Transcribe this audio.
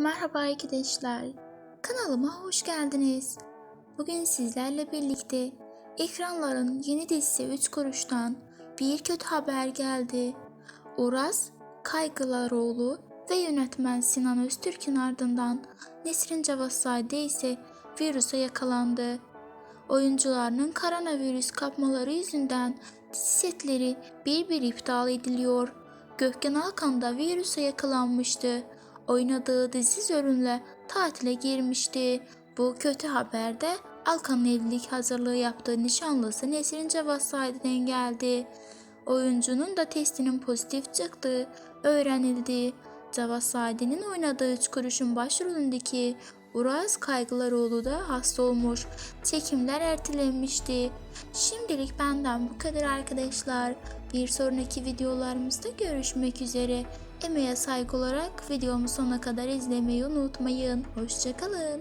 Merhaba arkadaşlar. Kanalıma hoş geldiniz. Bugün sizlerle birlikte ekranların yeni dizisi 3 kuruştan bir kötü haber geldi. Uraz Kaygılaroğlu ve yönetmen Sinan Öztürk'ün ardından Nesrin Cavassade ise virüse yakalandı. Oyuncularının koronavirüs kapmaları yüzünden dizi setleri bir bir iptal ediliyor. Gökhan Alkan da virüse yakalanmıştı. Oynadığı dizi Zörün'le tatile girmişti. Bu kötü haberde Alkan'ın evlilik hazırlığı yaptığı nişanlısı Nesrin Cavazzade'den geldi. Oyuncunun da testinin pozitif çıktığı öğrenildi. Cavazzade'nin oynadığı Üç Kuruş'un başrolündeki Uraz Kaygılaroğlu da hasta olmuş. Çekimler ertelenmişti. Şimdilik benden bu kadar arkadaşlar. Bir sonraki videolarımızda görüşmek üzere. Emeğe saygı olarak videomu sonuna kadar izlemeyi unutmayın. Hoşçakalın.